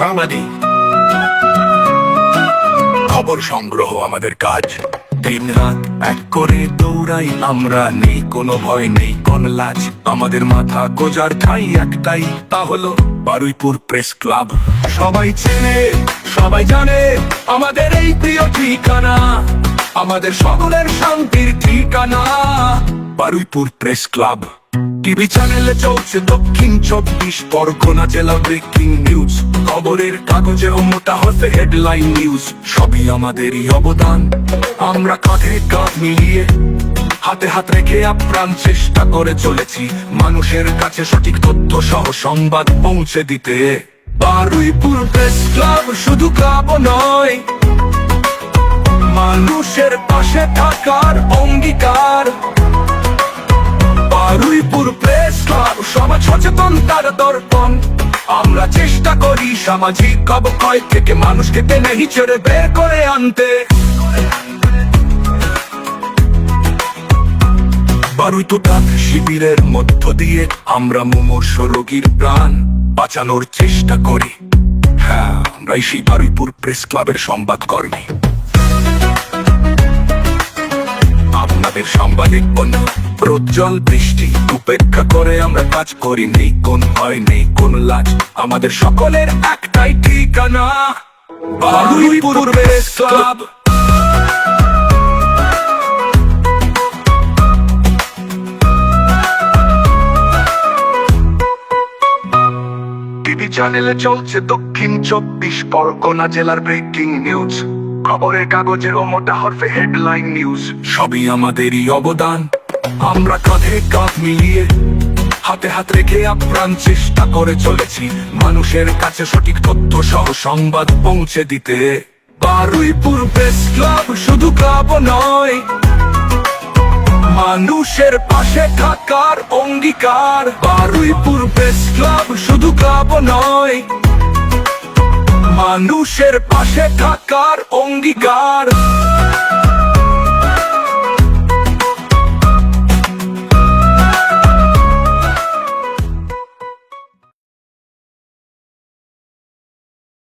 সাংবাদিক। খবর সংগ্রহ আমাদের কাজ। দিন রাত এক করে দৌড়াই আমরা। নেই কোনো ভয়, নেই কোন লাজ। আমাদের মাথা গোজার ঠাই একটাই। তা হলো বারুইপুর প্রেস ক্লাব। সবাই চেনে, সবাই জানে আমাদের এই প্রিয় ঠিকানা। আমাদের সকলের শান্তির ঠিকানা। Baruipur press club. টিভি চ্যানেলে চলছে দক্ষিণ চব্বিশ পরগনা জেলা ব্রেকিং নিউজ। খবরের কাগজে মোটা হতে হেডলাইন নিউজ। সবই আমাদেরই অবদান। আমরা কাঁধে কাঁধ মিলিয়ে হাতে হাত রেখে আপ্রাণ চেষ্টা করে চলেছি। মানুষের কাছে সঠিক তথ্য সহ সংবাদ পৌঁছে দিতে। বারুইপুর প্রেস ক্লাব শুধু ক্লাব নয়, মানুষের পাশে থাকার অঙ্গীকার সচেতন, তার দর্পণ। আমরা চেষ্টা করি সামাজিক অবক্ষয় থেকে মানুষকে টেনে হিচড়ে বের করে আনতে। বারুইতুটাত শিবিরের মধ্য দিয়ে আমরা মুমূর্ষ রোগীর প্রাণ বাঁচানোর চেষ্টা করি। হ্যাঁ আমরাই সেই বারুইপুর প্রেস ক্লাবের সংবাদ কর্মী আপনাদের সাংবাদিক বন্ধু প্রজ্জ্বল বৃষ্টি, উপেক্ষা করে আমরা কাজ করি। নেই কোন ভয়, নেই কোন লাজ, আমাদের সকলের একটাই ঠিকানা। ক্লাব। টিভি চ্যানেলে চলছে দক্ষিণ চব্বিশ পরগনা জেলার ব্রেকিং নিউজ খবরের কাগজের ও মোটা হরফে হেডলাইন নিউজ সবই আমাদেরই অবদান। আমরা কাঁধে কাঁধ মিলিয়ে হাতে হাত রেখে আপ্রাণ চেষ্টা করে চলেছি। মানুষের কাছে সঠিক তথ্য সহ সংবাদ পৌঁছে দিতে। বারুইপুর প্রেস ক্লাব শুধু ক্লাব নয়, মানুষের পাশে থাকার অঙ্গীকার। বারুইপুর প্রেস ক্লাব শুধু ক্লাব নয়, মানুষের পাশে থাকার অঙ্গীকার।